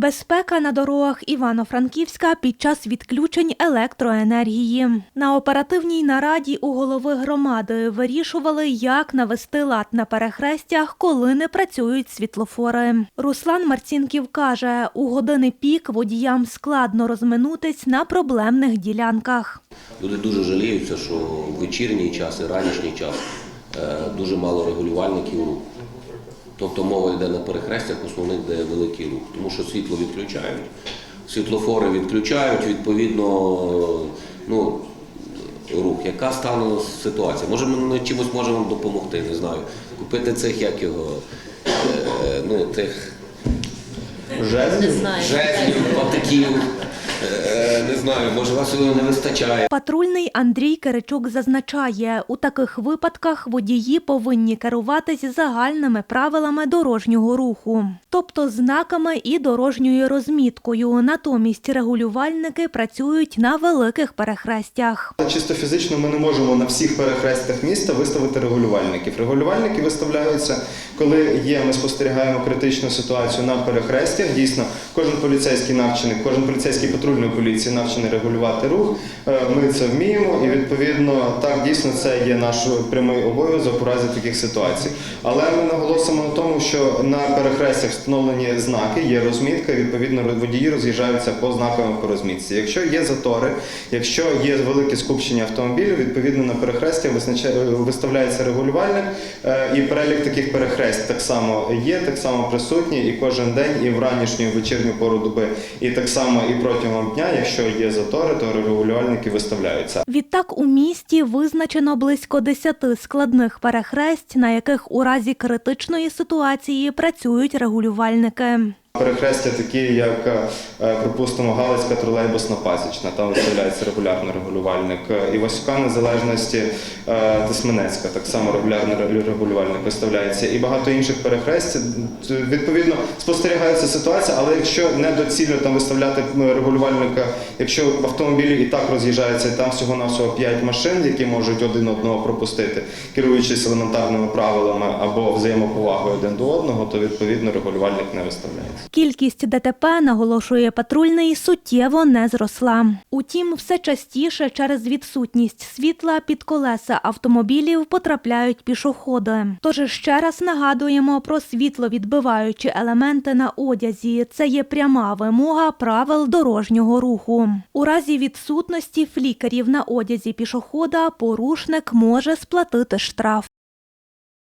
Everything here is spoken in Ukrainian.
Безпека на дорогах Івано-Франківська під час відключень електроенергії. На оперативній нараді у голови громади вирішували, як навести лад на перехрестях, коли не працюють світлофори. Руслан Марцінків каже, у години пік водіям складно розминутись на проблемних ділянках. Люди дуже жаліються, що в вечірній час і ранішній час е, дуже мало регулювальників. Тобто мова йде на перехрестях основних, де великий рух, тому що світло відключають, світлофори відключають, відповідно, ну, рух. Яка стане ситуація? Може, ми чимось можемо допомогти, не знаю. Купити цих, як його, е, ну, тих знаю. жезлів, патиків, е, не знаю, може вас його не вистачає. Патрульний Андрій Киричук зазначає, у таких випадках водії повинні керуватись загальними правилами дорожнього руху, тобто знаками і дорожньою розміткою. Натомість регулювальники працюють на великих перехрестях. Чисто фізично ми не можемо на всіх перехрестях міста виставити регулювальників. Регулювальники виставляються, коли є, ми спостерігаємо критичну ситуацію на перехрестях. Дійсно, кожен поліцейський навчений, кожен поліцейський патрульної поліції навчений регулювати рух. Е, Ми це вміємо, і відповідно так дійсно це є наш прямий обов'язок у разі таких ситуацій. Але ми наголосимо на тому, що на перехрестях встановлені знаки, є розмітка. Відповідно, водії роз'їжджаються по знаковим по розмітці. Якщо є затори, якщо є велике скупчення автомобілів, відповідно на визначає- виставляється регулювальник, е, і перелік таких перехрест так само є, так само присутній і кожен день, і в ранішню, і вечірню пору доби, і так само і протягом дня, якщо є затори, то регулювальники виставляються. Відтак у місті визначено близько 10 складних перехресть, на яких у разі критичної ситуації працюють регулювальники. Перехрестя такі, як, е, припустимо, Галицька тролейбусна пасічна, там виставляється регулярно регулювальник. Е, Івасюка Незалежності е, Тисменецька, так само регулярно регулювальник виставляється. І багато інших перехресть. Відповідно, спостерігається ситуація, але якщо недоцільно там виставляти регулювальника, якщо автомобілі і так роз'їжджаються, і там всього-навсього 5 машин, які можуть один одного пропустити, керуючись елементарними правилами або взаємоповагою один до одного, то відповідно регулювальник не виставляється. Кількість ДТП, наголошує патрульний, суттєво не зросла. Утім, все частіше через відсутність світла під колеса автомобілів потрапляють пішоходи. Тож ще раз нагадуємо про світловідбиваючі елементи на одязі. Це є пряма вимога правил дорожнього руху. У разі відсутності флікерів на одязі пішохода порушник може сплатити штраф.